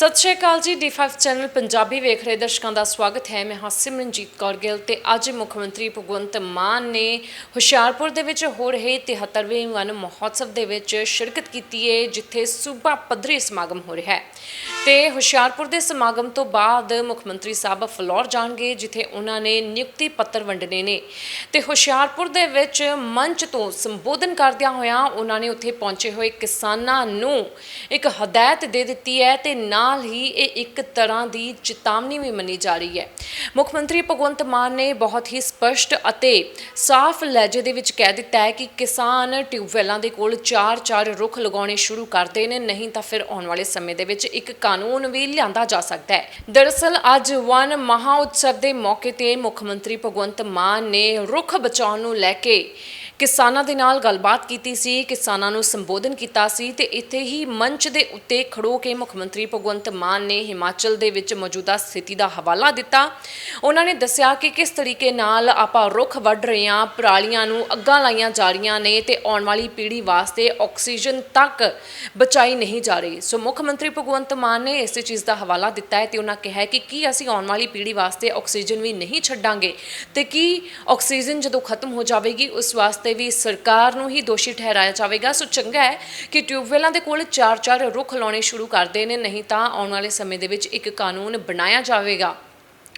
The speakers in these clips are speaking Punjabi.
ਸਤਿ ਸ਼੍ਰੀ ਅਕਾਲ ਜੀ D5 ਚੈਨਲ ਪੰਜਾਬੀ ਵੇਖ ਰਹੇ ਦਰਸ਼ਕਾਂ ਦਾ ਸਵਾਗਤ ਹੈ। ਮੈਂ ਹਾਂ ਸਿਮਰਨਜੀਤ ਕੌਰ ਗਿੱਲ ਤੇ ਅੱਜ ਮੁੱਖ ਮੰਤਰੀ ਭਗਵੰਤ ਮਾਨ ਨੇ ਹੁਸ਼ਿਆਰਪੁਰ ਦੇ ਵਿੱਚ ਹੋ ਰਹੇ 73ਵੇਂ ਵਨ ਮਹੋਤਸਵ ਦੇ ਵਿੱਚ ਸ਼ਿਰਕਤ ਕੀਤੀ ਹੈ, ਜਿੱਥੇ ਸੂਬਾ ਪੱਧਰੀ ਸਮਾਗਮ ਹੋ ਰਿਹਾ ਹੈ। ਤੇ ਹੁਸ਼ਿਆਰਪੁਰ ਦੇ ਸਮਾਗਮ ਤੋਂ ਬਾਅਦ ਮੁੱਖ ਮੰਤਰੀ ਸਾਹਿਬ ਫਲੋਰ ਜਾਣਗੇ, ਜਿੱਥੇ ਉਹਨਾਂ ਨੇ ਨਿਯੁਕਤੀ ਪੱਤਰ ਵੰਡਣੇ ਨੇ। ਤੇ ਹੁਸ਼ਿਆਰਪੁਰ ਦੇ ਵਿੱਚ ਮੰਚ ਤੋਂ ਸੰਬੋਧਨ ਕਰਦਿਆਂ ਹੋਇਆਂ ਉਹਨਾਂ ਨੇ ਉੱਥੇ ਪਹੁੰਚੇ ਹੋਏ ਕਿਸਾਨਾਂ ਨੂੰ ਇੱਕ ਹਦਾਇਤ ਦੇ ਦਿੱਤੀ ਹੈ ਤੇ ਨਾਲ ਹੀ ਇਹ ਇੱਕ ਤਰ੍ਹਾਂ ਦੀ ਚੇਤਾਵਨੀ ਵੀ ਮੰਨੀ ਜਾ ਰਹੀ ਹੈ। ਮੁੱਖ ਮੰਤਰੀ ਭਗਵੰਤ ਮਾਨ ਨੇ ਬਹੁਤ ਹੀ ਸਪਸ਼ਟ ਅਤੇ ਸਾਫ਼ ਲਹਿਜੇ ਦੇ ਵਿੱਚ ਕਹਿ ਦਿੱਤਾ ਹੈ ਕਿ ਕਿਸਾਨ ਟਿਊਬਵੈਲਾਂ ਦੇ ਕੋਲ ਚਾਰ-ਚਾਰ ਰੁੱਖ ਲਗਾਉਣੇ ਸ਼ੁਰੂ ਕਰਦੇ ਨੇ, ਨਹੀਂ ਤਾਂ ਫਿਰ ਆਉਣ ਵਾਲੇ ਸਮੇਂ ਦੇ ਵਿੱਚ ਇੱਕ ਕਾਨੂੰਨ ਵੀ ਲਿਆਂਦਾ ਜਾ ਸਕਦਾ ਹੈ। ਦਰਅਸਲ, ਅੱਜ ਵਨ ਮਹਾ ਉਤਸਵ ਦੇ ਮੌਕੇ ਤੇ ਮੁੱਖ ਮੰਤਰੀ ਭਗਵੰਤ ਮਾਨ ਨੇ ਰੁੱਖ ਬਚਾਉਣ ਨੂੰ ਲੈ ਕੇ ਕਿਸਾਨਾਂ ਦੇ ਨਾਲ ਗੱਲਬਾਤ ਕੀਤੀ ਸੀ, ਕਿਸਾਨਾਂ ਨੂੰ ਸੰਬੋਧਨ ਕੀਤਾ ਸੀ ਤੇ ਇੱਥੇ ਹੀ ਮੰਚ ਦੇ ਉੱਤੇ ਖੜੋ ਕੇ ਮੁੱਖ ਮੰਤਰੀ ਭਗਵੰਤ ਮਾਨ ਨੇ ਹਿਮਾਚਲ ਦੇ ਵਿੱਚ ਮੌਜੂਦਾ ਸਥਿਤੀ ਦਾ ਹਵਾਲਾ ਦਿੱਤਾ। ਉਹਨਾਂ ਨੇ ਦੱਸਿਆ ਕਿ ਕਿਸ ਤਰੀਕੇ ਨਾਲ ਆਪਾਂ ਰੁੱਖ ਵੱਢ ਰਹੇ ਹਾਂ, ਪਰਾਲੀਆਂ ਨੂੰ ਅੱਗਾਂ ਲਾਈਆਂ ਜਾ ਰਹੀਆਂ ਨੇ ਤੇ ਆਉਣ ਵਾਲੀ ਪੀੜ੍ਹੀ ਵਾਸਤੇ ਆਕਸੀਜਨ ਤੱਕ ਬਚਾਈ ਨਹੀਂ ਜਾ ਰਹੀ। ਸੋ ਮੁੱਖ ਮੰਤਰੀ ਭਗਵੰਤ ਮਾਨ ਨੇ ਇਸੇ ਚੀਜ਼ ਦਾ ਹਵਾਲਾ ਦਿੱਤਾ ਹੈ ਤੇ ਉਹਨਾਂ ਕਿਹਾ ਕਿ ਕੀ ਅਸੀਂ ਆਉਣ ਵਾਲੀ ਪੀੜ੍ਹੀ ਵਾਸਤੇ ਆਕਸੀਜਨ ਵੀ ਨਹੀਂ ਛੱਡਾਂਗੇ ਤੇ ਕੀ ਆਕਸੀਜਨ ਜਦੋਂ ਖਤਮ ਹੋ ਜਾਵੇਗੀ, ਉਸ ਵਾਸਤੇ ਵੀ ਸਰਕਾਰ ਨੂੰ ਹੀ ਦੋਸ਼ੀ ਠਹਿਰਾਇਆ ਜਾਵੇਗਾ। ਸੋ ਚੰਗਾ ਹੈ ਕਿ ਟਿਊਬਵੈਲਾਂ ਦੇ ਕੋਲ ਚਾਰ-ਚਾਰ ਰੁੱਖ ਲਾਉਣੇ ਸ਼ੁਰੂ ਕਰਦੇ ਨੇ, ਨਹੀਂ ਤਾਂ ਆਉਣ ਵਾਲੇ ਸਮੇਂ ਦੇ ਵਿੱਚ ਇੱਕ ਕਾਨੂੰਨ ਬਣਾਇਆ ਜਾਵੇਗਾ।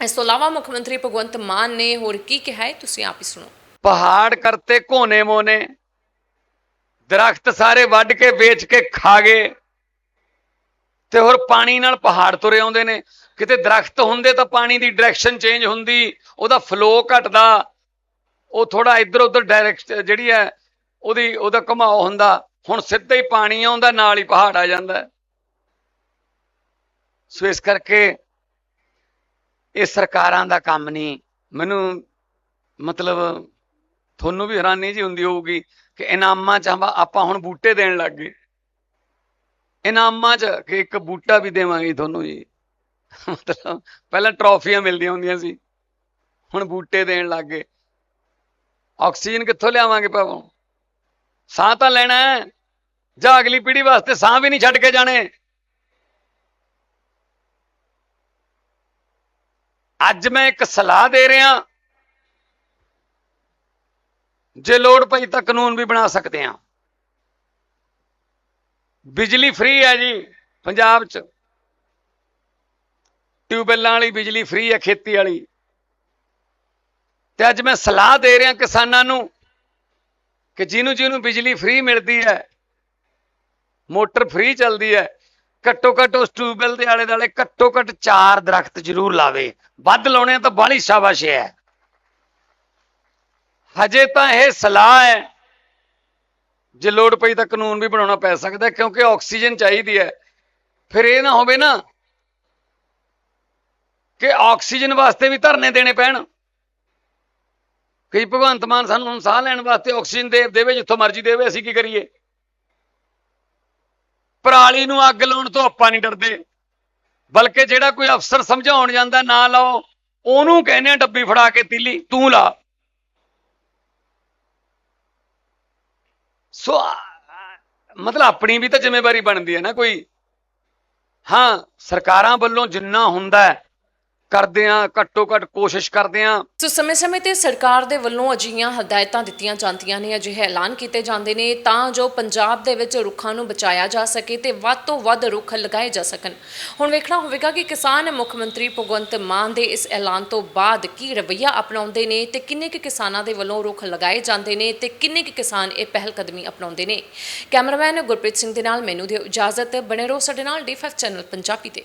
ਇਸ ਤੋਂ ਇਲਾਵਾ ਮੁੱਖ ਮੰਤਰੀ ਭਗਵੰਤ ਮਾਨ ਨੇ ਹੋਰ ਕੀ ਕਿਹਾ ਹੈ, ਤੁਸੀਂ ਆਪ ਹੀ ਸੁਣੋ। ਪਹਾੜ ਕਰਤੇ ਕੋਨੇ ਮੋਨੇ ਦਰਖਤ ਸਾਰੇ ਵੱਢ ਕੇ, ਵੇਚ ਕੇ ਖਾ ਗਏ ਤੇ ਹੋਰ ਪਾਣੀ ਨਾਲ ਪਹਾੜ ਤੁਰੇ ਆਉਂਦੇ ਨੇ। ਕਿਤੇ ਦਰਖਤ ਹੁੰਦੇ ਤਾਂ ਪਾਣੀ ਦੀ ਡਾਇਰੈਕਸ਼ਨ ਚੇਂਜ ਹੁੰਦੀ, ਉਹਦਾ ਫਲੋ ਘਟਦਾ। ਉਹ ਥੋੜਾ ਇੱਧਰ ਉੱਧਰ ਡਾਇਰੈਕਟ ਜਿਹੜੀ ਹੈ, ਉਹਦੀ, ਉਹਦਾ ਘੁਮਾਓ ਹੁੰਦਾ। ਹੁਣ ਸਿੱਧਾ ਹੀ ਪਾਣੀ ਆਉਂਦਾ, ਨਾਲ ਹੀ ਪਹਾੜ ਆ ਜਾਂਦਾ। ਸੋ ਇਸ ਕਰਕੇ ਇਹ ਸਰਕਾਰਾਂ ਦਾ ਕੰਮ ਨਹੀਂ। ਮੈਨੂੰ ਮਤਲਬ ਤੁਹਾਨੂੰ ਵੀ ਹੈਰਾਨੀ ਜੀ ਹੁੰਦੀ ਹੋਊਗੀ ਕਿ ਇਨਾਮਾਂ ਚ ਆਪਾਂ- ਆਪਾਂ ਹੁਣ ਬੂਟੇ ਦੇਣ ਲੱਗ ਗਏ। ਇਨਾਮਾਂ ਚ ਕਿ ਇੱਕ ਬੂਟਾ ਵੀ ਦੇਵਾਂਗੇ ਤੁਹਾਨੂੰ ਜੀ। ਮਤਲਬ ਪਹਿਲਾਂ ਟਰੋਫੀਆਂ ਮਿਲਦੀਆਂ ਹੁੰਦੀਆਂ ਸੀ। ਹੁਣ ਬੂਟੇ ਦੇਣ ਲੱਗ ਗਏ। ਆਕਸੀਜਨ ਕਿੱਥੋਂ ਲਿਆਵਾਂਗੇ ਭਾਵੋਂ ਸਾਹ ਤਾਂ ਲੈਣਾ ਹੈ। ਜਾਂ ਅਗਲੀ ਪੀੜ੍ਹੀ ਵਾਸਤੇ ਸਾਹ ਵੀ ਨਹੀਂ ਛੱਡ ਕੇ ਜਾਣੇ। ਅੱਜ ਮੈਂ ਇੱਕ ਸਲਾਹ ਦੇ ਰਿਹਾ। ਜੇ ਲੋੜ ਪਈ ਤਾਂ ਕਾਨੂੰਨ ਵੀ ਬਣਾ ਸਕਦੇ ਹਾਂ। ਬਿਜਲੀ ਫ੍ਰੀ ਹੈ ਜੀ ਪੰਜਾਬ 'ਚ। ਟਿਊਬਵੈੱਲਾਂ ਵਾਲੀ ਬਿਜਲੀ ਫ੍ਰੀ ਹੈ, ਖੇਤੀ ਵਾਲੀ। ਤੇ ਅੱਜ ਮੈਂ ਸਲਾਹ ਦੇ ਰਿਹਾ ਕਿਸਾਨਾਂ ਨੂੰ ਕਿ ਜਿਹਨੂੰ ਜਿਹਨੂੰ ਬਿਜਲੀ ਫ੍ਰੀ ਮਿਲਦੀ ਹੈ, ਮੋਟਰ ਫ੍ਰੀ ਚੱਲਦੀ ਹੈ, ਘੱਟੋ ਘੱਟ ਉਸ ਟਿਊਬਵੈੱਲ ਦੇ ਆਲੇ ਦੁਆਲੇ ਘੱਟੋ ਘੱਟ ਚਾਰ ਦਰਖਤ ਜ਼ਰੂਰ ਲਾਵੇ। ਵੱਧ ਲਾਉਣੇ ਆ ਤਾਂ ਬਾਹਲੀ ਸ਼ਾਬਾਸ਼ ਹੈ। ਹਜੇ ਤਾਂ ਇਹ ਸਲਾਹ ਹੈ, ਜੇ ਲੋੜ ਪਈ ਤਾਂ ਕਾਨੂੰਨ ਵੀ ਬਣਾਉਣਾ ਪੈ ਸਕਦਾ ਕਿਉਂਕਿ ਆਕਸੀਜਨ ਚਾਹੀਦੀ ਹੈ। ਫਿਰ ਇਹ ਨਾ ਹੋਵੇ ਨਾ ਕਿ ਆਕਸੀਜਨ ਵਾਸਤੇ ਵੀ ਧਰਨੇ ਦੇਣੇ ਪੈਣ। ਕਈ ਭਗਵੰਤ ਮਾਨ ਸਾਨੂੰ ਹੁਣ ਸਾਹ ਲੈਣ ਵਾਸਤੇ ਆਕਸੀਜਨ ਦੇ ਦੇਵੇ, ਜਿੱਥੋਂ ਮਰਜ਼ੀ ਦੇਵੇ, ਅਸੀਂ ਕੀ ਕਰੀਏ? ਪਰਾਲੀ ਨੂੰ ਅੱਗ ਲਾਉਣ ਤੋਂ ਆਪਾਂ ਨਹੀਂ ਡਰਦੇ। ਬਲਕਿ ਜਿਹੜਾ ਕੋਈ ਅਫਸਰ ਸਮਝਾਉਣ ਜਾਂਦਾ, ਨਾ ਲਾਓ, ਉਹਨੂੰ ਕਹਿੰਦੇ ਆ, ਡੱਬੀ ਫੜਾ ਕੇ ਤੀਲੀ, ਤੂੰ ਲਾ। ਸੋ ਮਤਲਬ ਆਪਣੀ ਵੀ ਤਾਂ ਜ਼ਿੰਮੇਵਾਰੀ ਬਣਦੀ ਹੈ ਨਾ ਕੋਈ। ਹਾਂ, ਸਰਕਾਰਾਂ ਵੱਲੋਂ ਜਿੰਨਾ ਹੁੰਦਾ ਹੈ ਕਰਦੇ ਆ ਘੱਟੋ ਘੱਟ ਕੋਸ਼ਿਸ਼ ਕਰਦੇ ਆ ਸੋ ਸਮੇਂ-ਸਮੇਂ ਤੇ ਸਰਕਾਰ ਦੇ ਵੱਲੋਂ ਅਜਿਹੀਆਂ ਹਦਾਇਤਾਂ ਦਿੱਤੀਆਂ ਜਾਂਦੀਆਂ ਨੇ, ਅਜਿਹੇ ਐਲਾਨ ਕੀਤੇ ਜਾਂਦੇ ਨੇ ਤਾਂ ਜੋ ਪੰਜਾਬ ਦੇ ਵਿੱਚ ਰੁੱਖਾਂ ਨੂੰ ਬਚਾਇਆ ਜਾ ਸਕੇ ਤੇ ਵੱਧ ਤੋਂ ਵੱਧ ਰੁੱਖ ਲਗਾਏ ਜਾ ਸਕਣ। ਹੁਣ ਵੇਖਣਾ ਹੋਵੇਗਾ ਕਿ ਕਿਸਾਨ ਮੁੱਖ ਮੰਤਰੀ ਭਗਵੰਤ ਮਾਨ ਦੇ ਇਸ ਐਲਾਨ ਤੋਂ ਬਾਅਦ ਕੀ ਰਵੱਈਆ ਅਪਣਾਉਂਦੇ ਨੇ ਤੇ ਕਿੰਨੇ ਕੁ ਕਿਸਾਨਾਂ ਦੇ ਵੱਲੋਂ ਰੁੱਖ ਲਗਾਏ ਜਾਂਦੇ ਨੇ ਤੇ ਕਿੰਨੇ ਕੁ ਕਿਸਾਨ ਇਹ ਪਹਿਲ ਕਦਮੀ ਅਪਣਾਉਂਦੇ ਨੇ। ਕੈਮਰਾਮੈਨ ਗੁਰਪ੍ਰੀਤ ਸਿੰਘ ਦੇ ਨਾਲ ਮੈਨੂੰ ਦਿਓ ਇਜਾਜ਼ਤ। ਬਣੇ ਰਹੋ ਸਾਡੇ ਨਾਲ ਡੀ5 ਚੈਨਲ ਪੰਜਾਬੀ ਤੇ।